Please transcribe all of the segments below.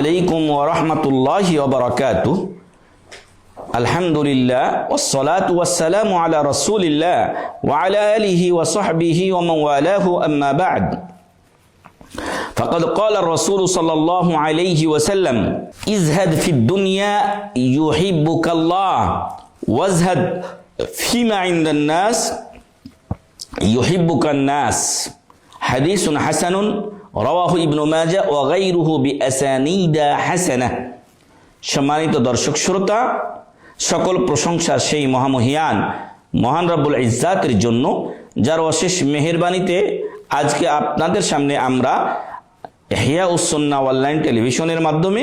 عليكم ورحمة الله وبركاته. الحمد لله والصلاة والسلام على رسول الله وعلى آله وصحبه ومن والاه أما بعد. فقد قال الرسول صلى الله عليه وسلم ازهد في الدنيا يحبك الله وازهد فيما عند الناس يحبك الناس. حديث حسن রওয়াহু ইবনু মাজা ওয়াগাইরুহু বিআসানিদা হাসানা। সম্মানিত দর্শক শ্রোতা, সকল প্রশংসা সেই মহামহিয়ান, মহান রব্বুল ইজ্জাতের জন্য, যার অশেষ মেহেরবানিতে আজকে আপনাদের সামনে আমরা হিয়া উসন্না অনলাইন টেলিভিশনের মাধ্যমে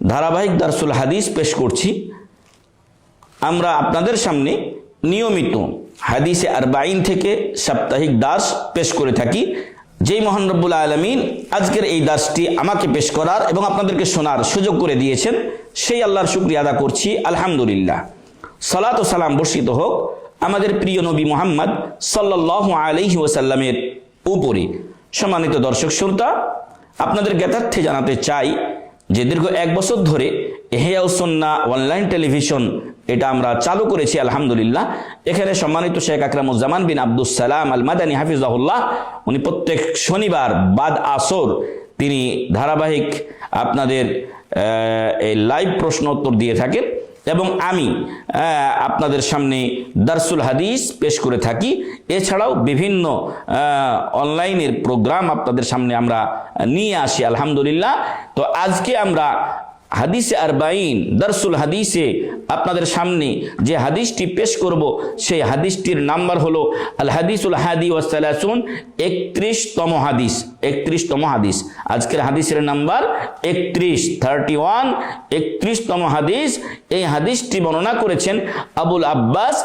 ধারাবাহিক দারসুল হাদিস পেশ করছি। আমরা আপনাদের সামনে নিয়মিত হাদিসে আরবাইন থেকে সাপ্তাহিক দাস পেশ করে থাকি। যেই মহান রব্বুল আলমিন আজকের এই দাসটি আমাকে পেশ করার এবং আপনাদেরকে শোনার সুযোগ করে দিয়েছেন, সেই আল্লাহর শুক্রিয়া আদা করছি। আলহামদুলিল্লাহ। সালাত ও সালাম বর্ষিত হোক আমাদের প্রিয় নবী মোহাম্মদ সাল্লাহ আলহি ওসাল্লামের উপরে। সম্মানিত দর্শক, শ্রোতা, আপনাদের জ্ঞাতার্থে জানাতে চাই যে দীর্ঘ এক বছর ধরে এহেয়াউসন্না অনলাইন টেলিভিশন, এটা আমরা চালু করেছি, আলহামদুলিল্লাহ। এখানে সম্মানিত শেখ আকরামুজ্জামান বিন আব্দুল সালাম আল মাদানী হাফিজাহুল্লাহ, উনি প্রত্যেক শনিবার বাদ আসর তিনি ধারাবাহিক আপনাদের এই লাইভ প্রশ্ন উত্তর দিয়ে থাকেন এবং আমি আপনাদের সামনে দারসুল হাদিস পেশ করে থাকি। এছাড়াও বিভিন্ন অনলাইনের প্রোগ্রাম আপনাদের সামনে আমরা নিয়ে আসি, আলহামদুলিল্লাহ। তো আজকে আমরা হাদিসে আর বাইন দারসুল হাদিসে আপনাদের সামনে যে হাদিসটি পেশ করব, সেই হাদিসটির নাম্বার হলো আল হাদিসুল হাদি ওয়াসালাসুন একত্রিশতম হাদিস। একত্রিশতম হাদিস। আজকের হাদিসের নাম্বার একত্রিশ থার্টি ওয়ান একত্রিশতম হাদিস। এই হাদিসটি বর্ণনা করেছেন আবুল আব্বাস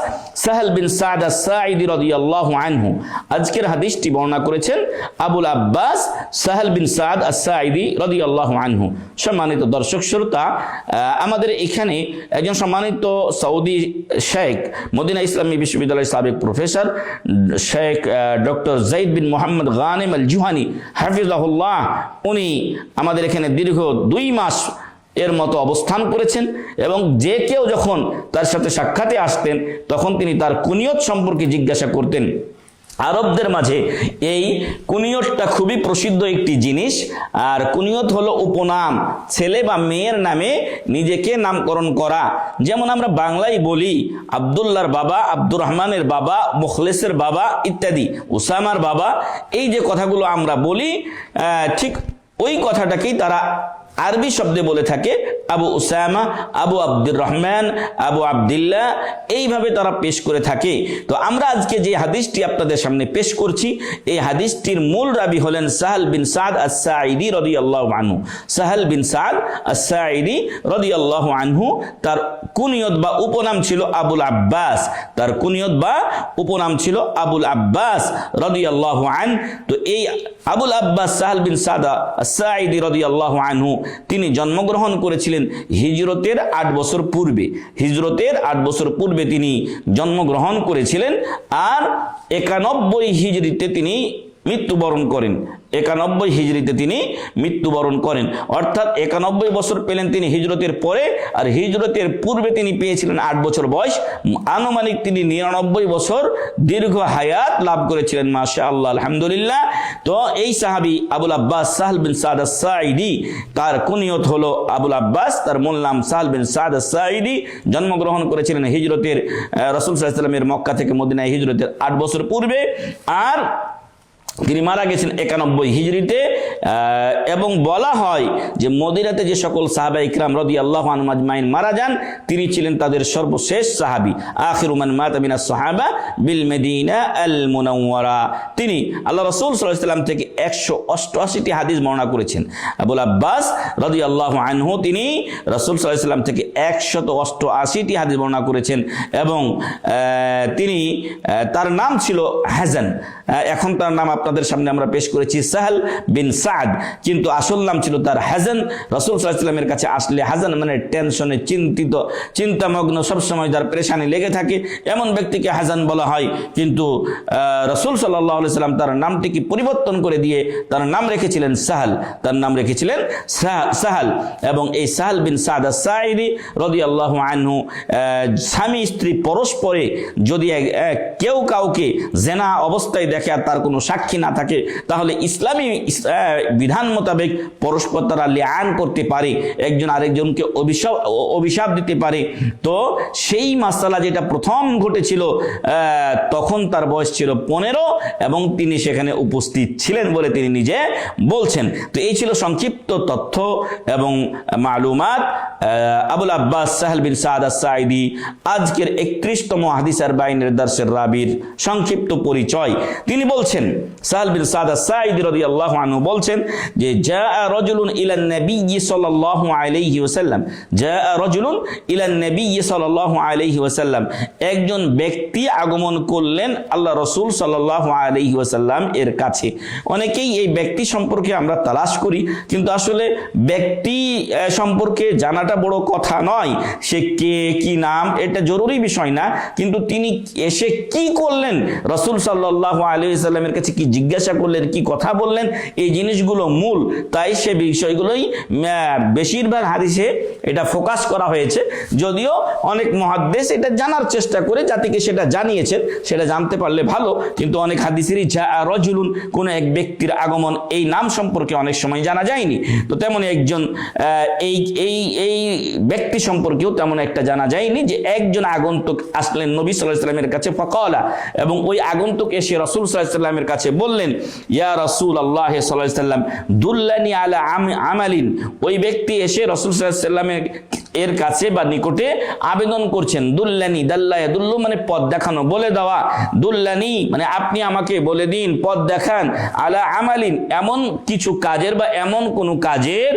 সাহেল বিন সাদ সাঈদি রাদিয়াল্লাহু আনহু। আজকের হাদিসটি বর্ণনা করেছেন আবুল আব্বাস সাহেল বিন সাদ সাঈদি রাদিয়াল্লাহু আনহু। সম্মানিত দর্শক শ্রোতা আমাদের এখানে একজন সম্মানিত সৌদি শেখ, মদিনা ইসলামী বিশ্ববিদ্যালয়ের সাবেক professor, Sheikh doctor Zaid bin Mohammed Ghanem Al Juhani হাফিজাহুল্লাহ, উনি আমাদের এখানে দীর্ঘ দুই মাস এর মতো অবস্থান করেছেন এবং যে কেউ যখন তার সাথে সাক্ষাতে আসতেন, তখন তিনি তার কুনিয়ত সম্পর্কে জিজ্ঞাসা করতেন। আরবদের মাঝে এই কুনিয়তটা খুবই প্রসিদ্ধ একটি জিনিস। আর কুনিয়ত হলো উপনাম, ছেলে বা মেয়ের নামে নিজেকে নামকরণ করা। যেমন আমরা বাংলায় বলি আবদুল্লাহর বাবা, আব্দুর রহমানের বাবা, মুখলেসের বাবা ইত্যাদি, উসামার বাবা। এই যে কথাগুলো আমরা বলি ঠিক ওই কথাটাকেই তারা আরবি শব্দে বলে থাকে, Abu Usama, Abu Abdur Rahman Abu Abdullah, এইভাবে তারা পেশ করে থাকে। তো আমরা আজকে যে হাদিসটি আপনাদের সামনে পেশ করছি, এই হাদিসটির মূল রাবি হলেন সাহাল বিন সাদ আসাইদি রদি আল্লাহ আনহু। সাহাল বিন সাদ আসাইদি রদি আল্লাহ আনহু, তার কুনিয়ত বা উপনাম ছিল আবুল আব্বাস। তার কুনিয়ত বা উপনাম ছিল আবুল আব্বাস রদি আল্লাহ আন। তো এই আবুল আব্বাস, সাহাল বিন সাদা সাঈদি রদি আল্লাহ আনহু তিনি জন্মগ্রহণ করেছিলেন হিজরতের আট বছর পূর্বে। হিজরতের আট বছর পূর্বে তিনি জন্মগ্রহণ করেছিলেন আর একানব্বই হিজরিতে তিনি মৃত্যুবরণ করেন। একানব্বই হিজড়িতে তিনি মৃত্যুবরণ করেন। অর্থাৎ একানব্বই বছর পেলেন তিনি হিজরতের পরে, আর হিজরতের পূর্বে তিনি পেয়েছিলেন আট বছর বয়স। আনুমানিক তিনি নিরানব্বই বছর দীর্ঘ হায়াত লাভ করেছিলেন মাশা আল্লাহ আলহামদুলিল্লাহ। তো এই সাহাবি আবুল আব্বাস সাহাল বিন সাদ তার কুনিয়ত হলো আবুল আব্বাস, তার মূল নাম সাহাল বিন সাদ সাঈদি জন্মগ্রহণ করেছিলেন হিজরতের রসুল সাল্লামের মক্কা থেকে মদিনায় হিজরতের আট বছর পূর্বে। আর তিনি মারা গেছেন একানব্বই হিজড়িতে এবং বলা হয় যে মদিরাতে যে সকল সাহাবা ইকরাম রদি আল্লাহ আজমাইন মারা যান, তিনি ছিলেন তাদের সর্বশেষ সাহাবি। আখির উমান মাতামিনা সাহাবা বিল মেদিনা আল মুনাওয়ারা। তিনি আল্লাহ রসুল সাল্লাম থেকে একশো অষ্টআশিটি হাদিস বর্ণনা করেছেন। আবুল আব্বাস রদি আল্লাহ আনহু তিনি রসুল সাল্লাম থেকে একশত অষ্টআশিটি হাদিস বর্ণনা করেছেন এবং তিনি তার নাম ছিল হাজান। এখন তার নাম আপনাদের সামনে আমরা পেশ করেছি সাহাল বিন সাদ। কিন্তু আসল নাম ছিল তার হাজান রসুল সাল্লামের কাছে আসলে হাজান মানে টেনশনে চিন্তিত, চিন্তামগ্ন, সবসময় যার পেরেশানি লেগে থাকে। এমন ব্যক্তিকে হাজান বলা হয়, কিন্তু রসুল সাল্লাহ সাল্লাম তার নামটিকে পরিবর্তন করে দিয়ে তার নাম রেখেছিলেন সাহাল। তার নাম রেখেছিলেন সাহা- সাহাল। এবং এই সাহাল বিন সাদা সাইদি রদি আল্লাহ আনহু স্বামী, স্ত্রী, পরস্পরে যদি কেউ কাউকে জেনা অবস্থায় দেখে আর তার কোনো সাক্ষী না থাকে, তাহলে ইসলামী বিধান মোতাবেক পরস্পর তারা লিয়ান করতে পারে, একজন আরেকজনকে অভিশাপ অভিশাপ দিতে পারে। তো সেই মাসালা যেটা প্রথম ঘটেছিল তখন তার বয়স ছিল পনেরো এবং তিনি সেখানে উপস্থিত ছিলেন বলে তিনি নিজে বলছেন। তো এই ছিল সংক্ষিপ্ত তথ্য এবং মালুমাত। আবুল আব্বাস, সাহেল বিন সাদ সাইদি আজকের একত্রিশতম হাদিসার বাইনের দার্সের রাবির সংক্ষিপ্ত পরিচয়। তিনি বলছেন সাহেল বিন সাদ সাইদি রাদিয়াল্লাহু আনহু বলছেন যে জা রজুলুন ইলান নবী সাল্লাল্লাহু আলাইহি ওয়াসাল্লাম। জা রজুলুন ইলান নবী সাল্লাল্লাহু আলাইহি ওয়াসাল্লাম। একজন ব্যক্তি আগমন করলেন আল্লাহ রসুল সাল্লাল্লাহু আলাইহি ওয়াসাল্লাম এর কাছে। অনেকেই এই ব্যক্তি সম্পর্কে আমরা তালাশ করি, কিন্তু আসলে ব্যক্তি সম্পর্কে জানাটা বড় কথা নয়। সে কে, কি নাম, এটা জরুরি বিষয় না, কিন্তু তিনি এসে কি করলেন? রসুল সাল্লাহ আলী সাল্লামের কাছে কি জিজ্ঞাসা করলেন, কি কথা বললেন? এই জিনিসগুলো মূল। তাই সে বিষয়গুলোই বেশিরভাগ হাদিসে এটা ফোকাস করা হয়েছে। যদিও অনেক মহাদ্দেশ এটা জানার চেষ্টা করে, জাতিকে সেটা জানিয়েছেন, সেটা জানতে পারলে ভালো। কিন্তু অনেক হাদিসেরই রজুলুন, কোনো এক ব্যক্তির আগমন এই নাম সম্পর্কে অনেক সময় জানা যায়নি। তো তেমন একজন এই এই এই ব্যক্তি সম্পর্কেও তেমন একটা জানা যায়নি যে একজন আগন্তুক আসলেন নবী সাল্লাহ সাল্লামের কাছে, ফকলা। এবং ওই আগন্তুক এসে রসুল সাল্লাহ সাল্লামের কাছে বললেন, ইয়া রসুল আল্লাহ সাল্লাহ সাল্লাম দুল্লানি আলা আম- আমালিন। ওই ব্যক্তি এসে রসুল সাল্লামের এর কাছে বা নিকটে আবেদন করছেন। দুল্লানি, দাল্লা দুল্লু মানে পথ দেখানো, বলে দেওয়া। দুল্লানি মানে আপনি আমাকে বলে দিন, পথ দেখান। আলা আমালিন, এমন কিছু কাজের বা এমন কোন কাজের,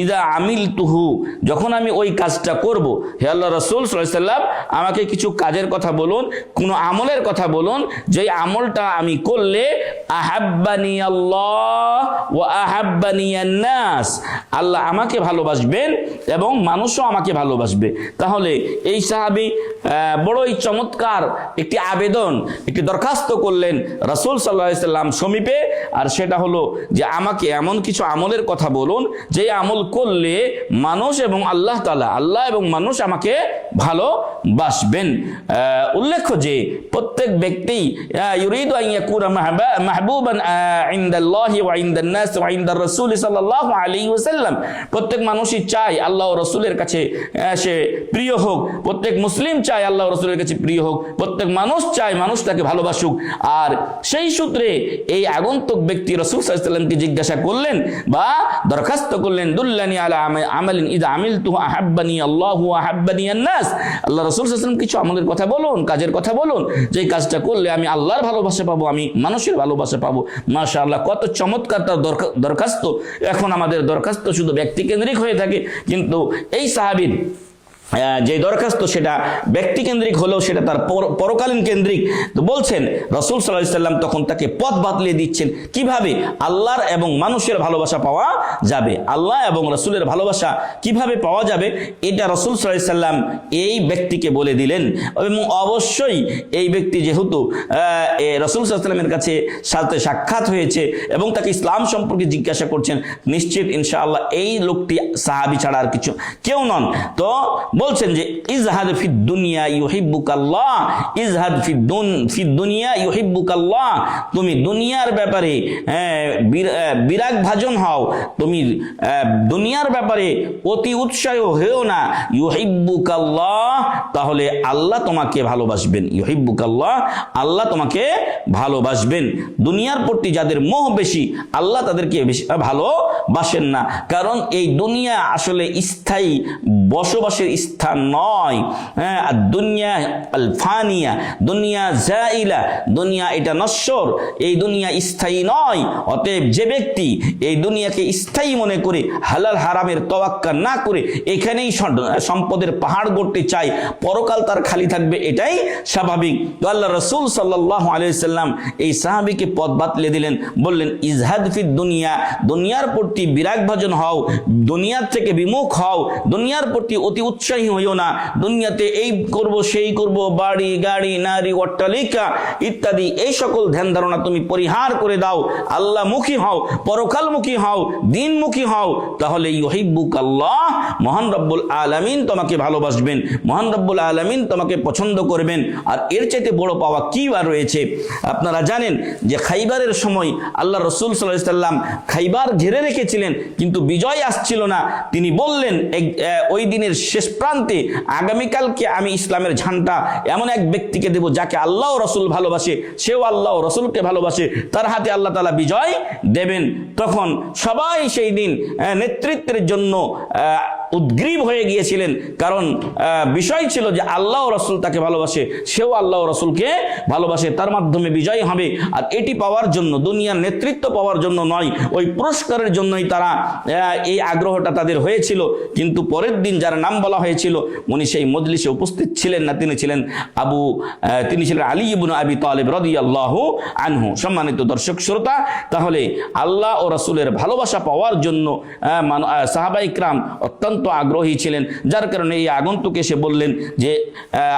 ইদা আমিল তুহু যখন আমি ওই কাজটা করব। হে আল্লাহ রসুল সাল্লাম, আমাকে কিছু কাজের কথা বলুন, কোনো আমলের কথা বলুন, যেই আমলটা আমি করলে আহাব্বানি আল্লাহ ও আহাব্বানি নাস আল্লাহ আমাকে ভালোবাসবেন এবং মানুষও আমাকে ভালোবাসবে। তাহলে এই সাহাবি বড়ই চমৎকার একটি আবেদন, একটি দরখাস্ত করলেন রাসূল সাল্লাহ সাল্লাম সমীপে। আর সেটা হলো যে আমাকে এমন কিছু আমলের কথা বলুন, যে আমল করলে মানুষ এবং আল্লাহ তালা আল্লাহ এবং মানুষ আমাকে ভালোবাসবেন। উল্লেখ্য যে প্রত্যেক ব্যক্তি মাহবুবান প্রত্যেক মানুষই চায় আল্লাহ রসুলের কাছে সে প্রিয় হোক, প্রত্যেক মুসলিম চায় আল্লাহ রসুলের কাছে প্রিয় হোক, প্রত্যেক মানুষ চায় মানুষ তাকে ভালোবাসুক। আর সেই সূত্রে এই আগন্তুক ব্যক্তি রসুল সাল্লামকে জিজ্ঞাসা করলেন বা দরখাস্ত করলেন, দুল্লানি আলা আমা- আমালিন ইদা আমিল তু আহাব্বানি আল্লাহ আহাব্বানি নাস আল্লাহ রসুল সাল্লাম কিছু আমলের কথা বলুন, কাজের কথা বলুন, যে কাজটা করলে আমি আল্লাহর ভালোবাসা পাবো, আমি মানুষের ভালোবাসা পাবো। মাশা আল্লাহ কত চমৎকার তার দরখাস্ত। এখন আমাদের দরখাস্ত শুধু ব্যক্তিকেন্দ্রিক হয়ে থাকে, কিন্তু এই সাহাবির আহ, যে দরখাস্ত সেটা ব্যক্তিকেন্দ্রিক হলেও সেটা তার পর- পরকালীন কেন্দ্রিক। তো বলছেন, রসুল সাল্লাহ সাল্লাম তখন তাকে পথ বাতলিয়ে দিচ্ছেন। কীভাবে? আল্লাহর এবং মানুষের ভালোবাসা পাওয়া যাবে। আল্লাহ এবং রসুলের ভালোবাসা কীভাবে পাওয়া যাবে? এটা রসুল সাল্লাহ সাল্লাম এই ব্যক্তিকে বলে দিলেন। এবং অবশ্যই এই ব্যক্তি যেহেতু রসুল সাল্লামের কাছে সাথে সাক্ষাৎ হয়েছে এবং তাকে ইসলাম সম্পর্কে জিজ্ঞাসা করছেন, নিশ্চিত ইনশাআল্লাহ এই লোকটি সাহাবি ছাড়া আর কিছু কেউ নন। তো বলছেন যে, ইজহাদ ফি দুনিয়া ইউহিব্বুক আল্লাহ ইজহাদ ফি দুন, ফি দুনিয়া ইউহিব্বুক আল্লাহ তুমি দুনিয়ার ব্যাপারে বিরাগ ভাজন হও, তুমি দুনিয়ার ব্যাপারে অতি উৎসাহ হয়েও না। ইউহিব্বুক আল্লাহ তাহলে আল্লাহ তোমাকে ভালোবাসবেন। ইউহিব্বুক আল্লাহ আল্লাহ তোমাকে ভালোবাসবেন। দুনিয়ার প্রতি যাদের মোহ বেশি, আল্লাহ তাদেরকে বেশি ভালোবাসেন না। কারণ এই দুনিয়া আসলে স্থায়ী, বসবাসের স্থান নয়। হ্যাঁ আর দুনিয়া ফানিয়া দুনিয়া জাইলা, দুনিয়া এটা নশ্বর, এই দুনিয়া স্থায়ী নয়। অতএব যে ব্যক্তি এই দুনিয়াকে স্থায়ী মনে করে, হালাল হারামের তওয়াক্কা না করে এখানেই সম্পদের পাহাড় গড়তে চায়, পরকাল তার খালি থাকবে, এটাই স্বাভাবিক। তো আল্লাহ রসুল সাল্লাহ আলাইসাল্লাম এই সাহাবিকে পথ বাতলে দিলেন, বললেন, ইজহাদ ফিদ দুনিয়া, দুনিয়ার প্রতি বিরাগ ভজন হও, দুনিয়ার থেকে বিমুখ হও, দুনিয়ার প্রতি অতি উৎসাহী হইও না। দুনিয়াতে এই করব, সেই করব, বাড়ি, গাড়ি, নারী, অট্টালিকা ইত্যাদি, এই সকল ধ্যান ধারণা তুমি পরিহার করে দাও। আল্লাহ মুখী হও, পরকালমুখী হও, দিনমুখী হও, তাহলে ইহিব্বুক আল্লাহ, মহান রব্বুল আলামিন তোমাকে ভালোবাসবেন, মহান রব্বুল আলামিন তোমাকে পছন্দ করবেন। আর এর চাইতে বড় পাওয়া কি বা রয়েছে? আপনারা জানেন যে খাইবারের সময় আল্লাহ রসুল সাল্লাম খাইবার ঘিরে রেখেছিলেন, কিন্তু বিজয় আসছিল না। তিনি বললেন ওই দিনের শেষ প্রান্তে আগামীকালকে আমি ইসলামের ঝান্ডা এমন এক ব্যক্তিকে দেব যাকে আল্লাহ রসুল ভালোবাসে, সেও আল্লাহ রসুলকে ভালোবাসে, তার হাতে আল্লাহ তালা বিজয় দেবেন। তখন সবাই সেই দিন নেতৃত্বের জন্য উদ্গ্রীব হয়ে গিয়েছিলেন। কারণ বিষয় ছিল যে আল্লাহ রসুল তাকে ভালোবাসে, সেও আল্লাহ রসুলকে ভালোবাসে, তার মাধ্যমে বিজয় হবে। আর এটি পাওয়ার জন্য, দুনিয়ার নেতৃত্ব পাওয়ার জন্য নয়, ওই পুরস্কারের জন্যই তারা এই আগ্রহটা তাদের হয়েছিল। কিন্তু পরের দিন যার নাম বলা হয়েছিল উনি সেই মজলিসে উপস্থিত ছিলেন না তিনি ছিলেন আবু তিনি ছিলেন আলী ইবনু আবি তালেব রদি আল্লাহ আনহু। সম্মানিত দর্শক শ্রোতা তাহলে আল্লাহ ও রসুলের ভালোবাসা পাওয়ার জন্য আহ, মান- আহ, সাহাবা ইকরাম অত্যন্ত আগ্রহী ছিলেন। যার কারণে এই আগন্তুক এসে বললেন যে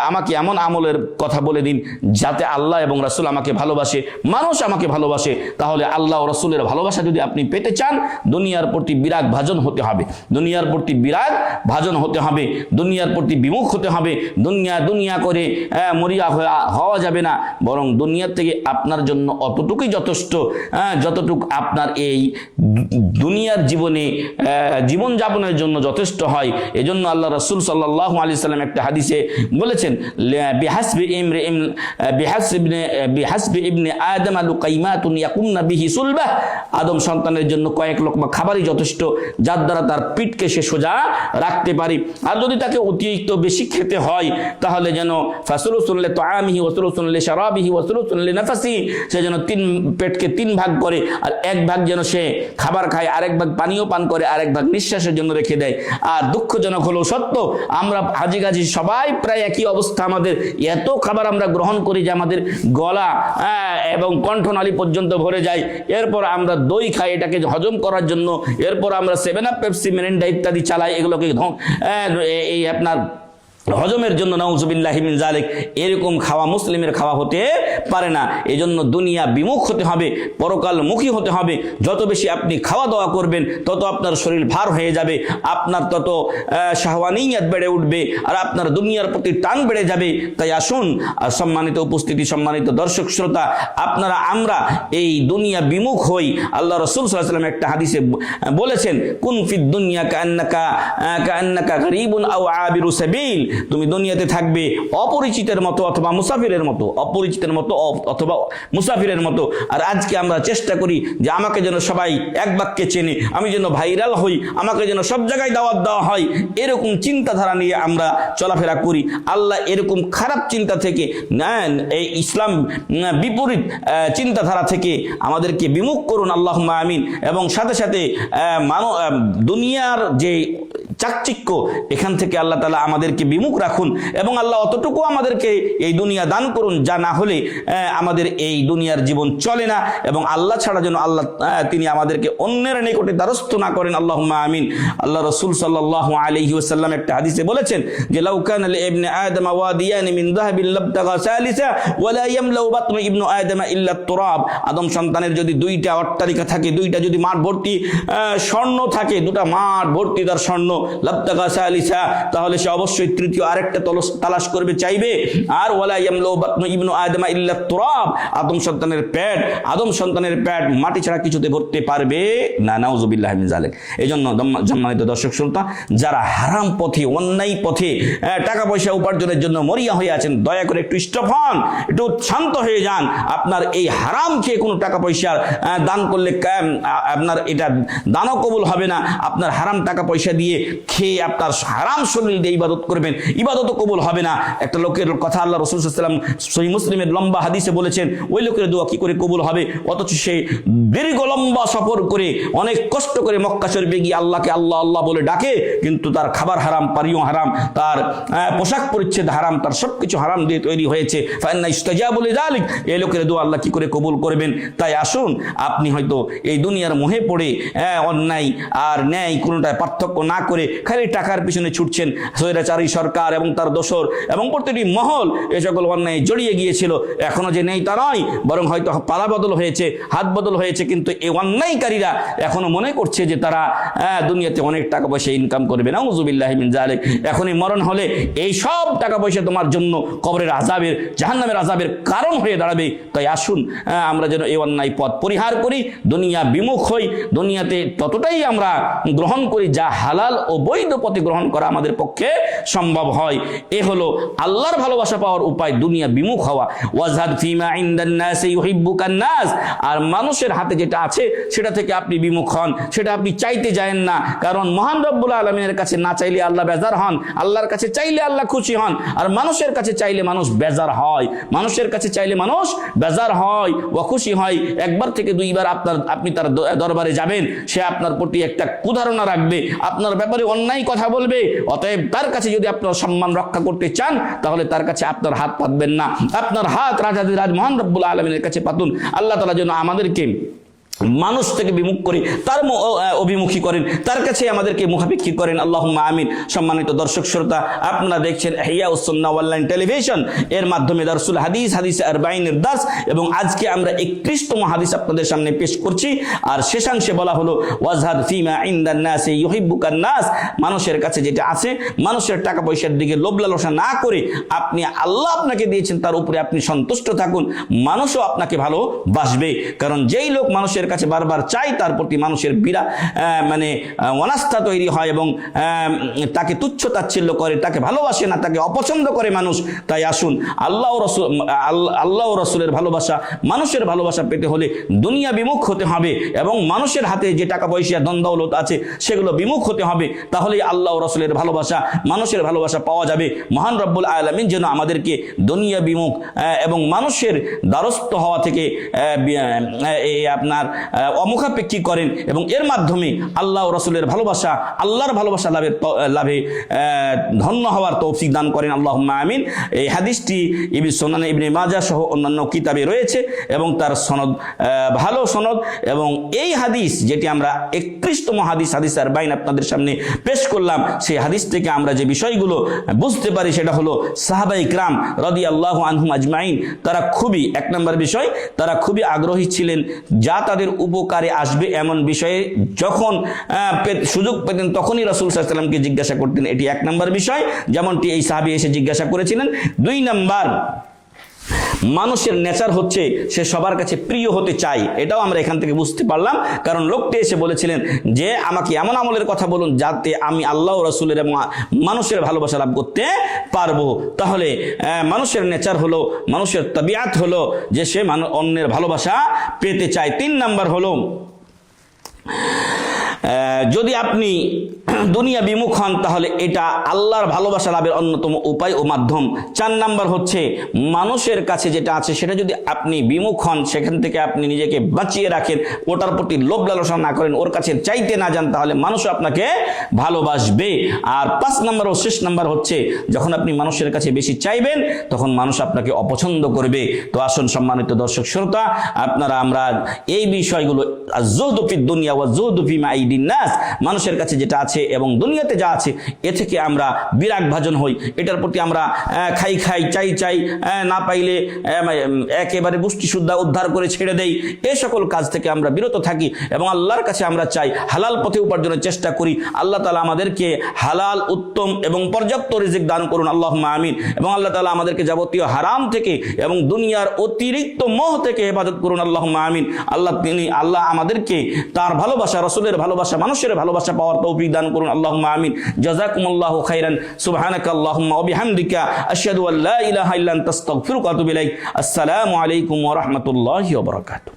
আমাকে এমন আমলের কথা বলে দিন যাতে আল্লাহ এবং রসুল আমাকে ভালোবাসে মানুষ আমাকে ভালোবাসে। তাহলে আল্লাহ ও রসুলের ভালোবাসা যদি আপনি পেতে চান দুনিয়ার প্রতি বিরাগ ভাজন হতে হবে। দুনিয়ার প্রতি বিরাগ ভাজন হতে হবে। দুনিয়ার প্রতি বিমুখ হতে হবে। দুনিয়া দুনিয়া করে মরিয়া হয়ে- হওয়া যাবে না। বরং দুনিয়ার থেকে আপনার জন্য অতটুকুই যথেষ্ট আহ, যতটুকু আপনার এই দুনিয়ার জীবনে আহ, জীবনযাপনের জন্য যথেষ্ট হয়। এজন্য আল্লাহ রসুল সাল্লাহ আলি সাল্লাম একটা হাদিসে বলেছেন আদম সন্তানের জন্য কয়েক লোকমা খাবারই যথেষ্ট যার দ্বারা তার পিঠকে সে সোজা রাখতে পারি। আর যদি তাকে অতিরিক্ত বেশি খেতে হয় তাহলে যেন ফাসলু শুনলে তো আমিহি ওসলু শুনলে সারাবিহি ওসলু শুনলে নাফাসি সে যেন তিন পেটকে তিন ভাগ করে আর এক ভাগ যেন সে খাবার খায় আরেক ভাগ পানীয় পান করে আরেক ভাগ নিঃশ্বাসের জন্য রেখে দেয়। আর দুঃখজনক হলো সত্য আমরা হাজি গাজি সবাই প্রায় একই অবস্থা আমাদের। এত খাবার আমরা গ্রহণ করি যে আমাদের গলা হ্যাঁ, এবং কণ্ঠনালী পর্যন্ত ভরে যায়। এরপর আমরা দই খাই এটাকে হজম করার জন্য। এরপর আমরা সেভেন আপ পেপসি মেরেন্ডা ইত্যাদি চালাই এগুলোকে হ্যাঁ, এই আপনার হজমের জন্য নাউজুবিল্লাহিমিন জালেক এরকম খাওয়া মুসলিমের খাওয়া হতে পারে না। এজন্য দুনিয়া বিমুখ হতে হবে পরকাল মুখী হতে হবে। যত বেশি আপনি খাওয়া দাওয়া করবেন, তত আপনার শরীর ভার হয়ে যাবে, আপনার তত শাহওয়ানিয়াত বেড়ে উঠবে, আর আপনার দুনিয়ার প্রতি টান বেড়ে যাবে। তাই আসুন সম্মানিত উপস্থিতি, সম্মানিত দর্শক, শ্রোতা, আপনারা, আমরা এই দুনিয়া বিমুখ হই। আল্লাহ রসুল সাল্লাম একটা হাদিসে বলেছেন, কুন ফিদ দুনিয়া কান্নাকা কান্নাকা গরিবুন আও আবিরু সাবিল। তুমি দুনিয়াতে থাকবে অপরিচিতের মতো অথবা মুসাফিরের মতো অপরিচিতের মতো অথবা মুসাফিরের মতো। আর আজকে আমরা চেষ্টা করি যে আমাকে যেন সবাই এক বাক্যে চেনে আমি যেন ভাইরাল হই আমাকে যেন সব জায়গায় দাওয়াত দেওয়া হয় এরকম চিন্তাধারা নিয়ে আমরা চলাফেরা করি। আল্লাহ এরকম খারাপ চিন্তা থেকে না, এই ইসলাম বিপরীত চিন্তাধারা থেকে আমাদেরকে বিমুখ করুন আল্লাহ আমিন। এবং সাথে সাথে মানব দুনিয়ার যে চাকচিক্য। এখান থেকে আল্লাহ তালা আমাদেরকে বিমুখ রাখুন এবং আল্লাহ অতটুকু আমাদেরকে এই দুনিয়া দান করুন, যা না হলে আমাদের এই দুনিয়ার জীবন চলে না এবং আল্লাহ ছাড়া যেন আল্লাহ তিনি আমাদেরকে অন্যের নিকটে দ্বারস্থ না করেন। আল্লাহ আমিন। আল্লাহ রসুল সাল্লাহ আলহি ওসাল্লাম একটা হাদিসে বলেছেন যে আদম সন্তানের যদি দুইটা অট্টালিকা থাকে, দুইটা যদি মাঠ ভর্তি স্বর্ণ থাকে, দুটা মাঠ ভর্তি তার স্বর্ণ। তাহলে সে অবশ্যই তৃতীয় আরেকটা তালাশ করবে চাইবে। আর ওয়ালা ইয়ামলো আদমা ইল্লা তুরাব আদম সন্তানের পেট আদম সন্তানের পেট মাটি ছাড়া কিছুতে ভরতে পারবে না। নাউজুবিল্লাহ মিন এই জন্য সম্মানিত দর্শক শ্রোতা যারা হারাম পথে অন্যায় পথে টাকা পয়সা উপার্জনের জন্য মরিয়া হয়ে আছেন দয়া করে একটু স্টপ হন একটু শান্ত হয়ে যান। আপনার এই হারাম খেয়ে কোনো টাকা পয়সা আহ, দান করলে আপনার এটা দানও কবুল হবে না। আপনার হারাম টাকা পয়সা দিয়ে খেয়ে আপনার হারাম শরীর দিয়ে ইবাদত করবেন। ইবাদতও কবুল হবে না। একটা লোকের কথা আল্লাহ রসুল সাল্লাম সহি মুসলিমের লম্বা হাদিসে বলেছেন ওই লোকের দোয়া কি করে কবুল হবে? অথচ সে দীর্ঘ লম্বা সফর করে অনেক কষ্ট করে মক্কা শরীফে গিয়ে আল্লাহকে আল্লাহ আল্লাহ বলে ডাকে কিন্তু তার খাবার হারাম পারিও হারাম তার পোশাক পরিচ্ছেদ হারাম তার সবকিছু হারাম দিয়ে তৈরি হয়েছে। বলে জালিক এই লোকের দোয়া আল্লাহ কি করে কবুল করবেন? তাই আসুন আপনি হয়তো এই দুনিয়ার মোহে পড়ে হ্যাঁ, অন্যায় আর ন্যায় কোনোটায় পার্থক্য না করে খালি টাকার পিছনে ছুটছেন স্বৈরাচারী সরকার এবং তার দোসর এবং প্রতিটি মহল এ সকল অন্যায় জড়িয়ে গিয়েছিল। এখনও যে নেই তা নয় বরং হয়তো পালা বদল হয়েছে হাত বদল হয়েছে কিন্তু এই অন্যায়কারীরা এখনও মনে করছে যে তারা হ্যাঁ, দুনিয়াতে অনেক টাকা পয়সা ইনকাম করবে। না উজুবিল্লাহ মিন জালেক এখনই মরণ হলে এই সব টাকা পয়সা তোমার জন্য কবরের আজাবের জাহান্নামের আজাবের কারণ হয়ে দাঁড়াবে। তাই আসুন হ্যাঁ, আমরা যেন এই অন্যায় পথ পরিহার করি দুনিয়া বিমুখ হই দুনিয়াতে ততটাই আমরা গ্রহণ করি যা হালাল বৈধ পথে গ্রহণ করা আমাদের পক্ষে সম্ভব হয়। এ হলো আল্লাহর ভালোবাসা পাওয়ার উপায়, দুনিয়া বিমুখ হওয়া। ওয়াজহাদ ফিমা ইনদান নাস ইউহিব্বুকান নাস। আর মানুষের হাতে যেটা আছে, সেটা থেকে আপনি বিমুখ হন। সেটা আপনি চাইতে যায়েন না। কারণ মহান রব্বুল আলমিনের কাছে না চাইলে আল্লাহ বেজার হন। আল্লাহর কাছে চাইলে আল্লাহ খুশি হন। আর মানুষের কাছে চাইলে মানুষ বেজার হয়। মানুষের কাছে চাইলে মানুষ বেজার হয় ও খুশি হয়। একবার থেকে দুইবার আপনার, আপনি তার দরবারে যাবেন। সে আপনার প্রতি একটা কুধারণা রাখবে। আপনার ব্যাপারে অন্যায় কথা বলবে, অতএব তার কাছে যদি আপনার সম্মান রক্ষা করতে চান, তাহলে তার কাছে আপনার হাত পাতবেন না। আপনার হাত রাজাদের রাজ মহান রব্বুল আলমিনের কাছে পাতুন। আল্লাহ তালা যেন আমাদেরকে মানুষ থেকে বিমুখ করে, তার অভিমুখী করেন, তার কাছে আমাদেরকে মুখাপেক্ষী করেন। আল্লাহ আমিন। সম্মানিত দর্শক, শ্রোতা, আপনারা দেখছেন হিয়া উসন্না অনলাইন টেলিভিশন। এর মাধ্যমে দারসুল হাদিস হাদিস আর বাইনের দাস এবং আজকে আমরা একত্রিশতম হাদিস আপনাদের সামনে পেশ করছি। আর শেষাংশে বলা হলো, ওয়াজহাদ ফিমা ইন্দান নাসে ইউহিব্বুকান নাস। মানুষের কাছে যেটা আছে, মানুষের টাকা পয়সার দিকে লোভ লালসা না করে আপনি আল্লাহ আপনাকে দিয়েছেন, তার উপরে আপনি সন্তুষ্ট থাকুন। মানুষও আপনাকে ভালোবাসবে। কারণ যেই লোক মানুষের কাছে বারবার চাই তার প্রতি মানুষের বিরা মানে অনাস্থা তৈরি হয় এবং তাকে তুচ্ছ তাচ্ছিল্য করে, তাকে ভালোবাসে না, তাকে অপছন্দ করে মানুষ। তাই আসুন, আল্লাহ রসুল আল্লাহ রসুলের ভালোবাসা, মানুষের ভালোবাসা পেতে হলে দুনিয়া বিমুখ হতে হবে এবং মানুষের হাতে যে টাকা পয়সা দ্বন্দ্বলত আছে, সেগুলো বিমুখ হতে হবে। তাহলেই আল্লাহ রসুলের ভালোবাসা, মানুষের ভালোবাসা পাওয়া যাবে। মহান রব্বুল আলমিন যেন আমাদেরকে দুনিয়া বিমুখ এবং মানুষের দ্বারস্থ হওয়া থেকে এই আপনার অমুখাপেক্ষী করেন এবং এর মাধ্যমে আল্লাহ রসুলের ভালোবাসা, আল্লাহর ভালোবাসা লাভের লাভে ধন্য হওয়ার তৌফিক দান করেন। আল্লাহ আমিন। এই হাদিসটি ইবি সোনান, ইবনে মাজা সহ অন্যান্য কিতাবে রয়েছে এবং তার সনদ ভালো সনদ এবং এই হাদিস যেটি আমরা একত্রিশতম হাদিস হাদিস আর বাইন আপনাদের সামনে পেশ করলাম, সেই হাদিস থেকে আমরা যে বিষয়গুলো বুঝতে পারি সেটা হলো সাহাবাই ক্রাম রদি আল্লাহ আনহুম আজমাইন, তারা খুবই, এক নম্বর বিষয়, তারা খুবই আগ্রহী ছিলেন যা তাদের উপকারে আসবে এমন বিষয়ে যখন সুযোগ পেতেন তখনই রসুল সাল্লামকে জিজ্ঞাসা করতেন। এটি এক নম্বর বিষয়, যেমনটি এই সাহাবি এসে জিজ্ঞাসা করেছিলেন। দুই নম্বর মানুষের নেচার হচ্ছে সে সবার কাছে প্রিয় হতে চায়। এটাও আমরা এখান থেকে বুঝতে পারলাম। কারণ লোকটি এসে বলেছিলেন যে, আমাকে এমন আমলের কথা বলুন যাতে আমি আল্লাহ রসুলের এবং মানুষের ভালোবাসা লাভ করতে পারব। তাহলে মানুষের নেচার হলো, মানুষের তবিয়াত হলো যে সে অন্যের ভালোবাসা পেতে চায়। তিন নাম্বার হলো যদি আপনি দুনিয়া বিমুখ হন তাহলে এটা আল্লাহর ভালোবাসা লাভের অন্যতম উপায় ও মাধ্যম। চার নাম্বার হচ্ছে, মানুষের কাছে যেটা আছে, সেটা যদি আপনি বিমুখ হন, সেখান থেকে আপনি নিজেকে বাঁচিয়ে রাখেন, ওটার প্রতি লোভ লালসা না করেন, ওর কাছে চাইতে না যান, তাহলে মানুষ আপনাকে ভালোবাসবে। আর পাঁচ নাম্বার ও শেষ নাম্বার হচ্ছে, যখন আপনি মানুষের কাছে বেশি চাইবেন, তখন মানুষ আপনাকে অপছন্দ করবে। তো আসুন সম্মানিত দর্শক, শ্রোতা, আপনারা আমরা এই বিষয়গুলো জোহদুফি দুনিয়া ও জোহদুফি মাইডি লিন্নাস মানুষের কাছে যেটা আছে এবং দুনিয়াতে যা আছে, এ থেকে আমরা বিরাগ ভাজন হই। এটার প্রতি আমরা খাই খাই, চাই চাই না পাইলে একেবারে গোষ্ঠী শুদ্ধা উদ্ধার করে ছেড়ে দেই। এ সকল কাজ থেকে আমরা বিরত থাকি এবং আল্লাহর কাছে আমরা চাই হালাল পথে উপার্জনের চেষ্টা করি। আল্লাহ তালা আমাদেরকে হালাল, উত্তম এবং পর্যাপ্ত রিজিক দান করুন। আল্লাহ আমিন। এবং আল্লাহ তালা আমাদেরকে যাবতীয় হারাম থেকে এবং দুনিয়ার অতিরিক্ত মোহ থেকে হেফাজত করুন। আল্লাহ আমিন। আল্লাহ তিনি, আল্লাহ আমাদেরকে তার ভালোবাসা, রসুলের ভালোবাসা, মানুষের ভালোবাসা পাওয়ার তৌফিক দান করুন। আল্লাহ আমিন জাজাকুম আল্লাহ খাইরান সুবহানাক আল্লাহুম্মা ওয়া বিহামদিকা আশহাদু আল্লা ইলাহা ইল্লা আনতা আস্তাগফিরুকা ওয়া আতুবু ইলাইক আসসালামু আলাইকুম ওয়া রাহমাতুল্লাহি ওয়া বারাকাতুহু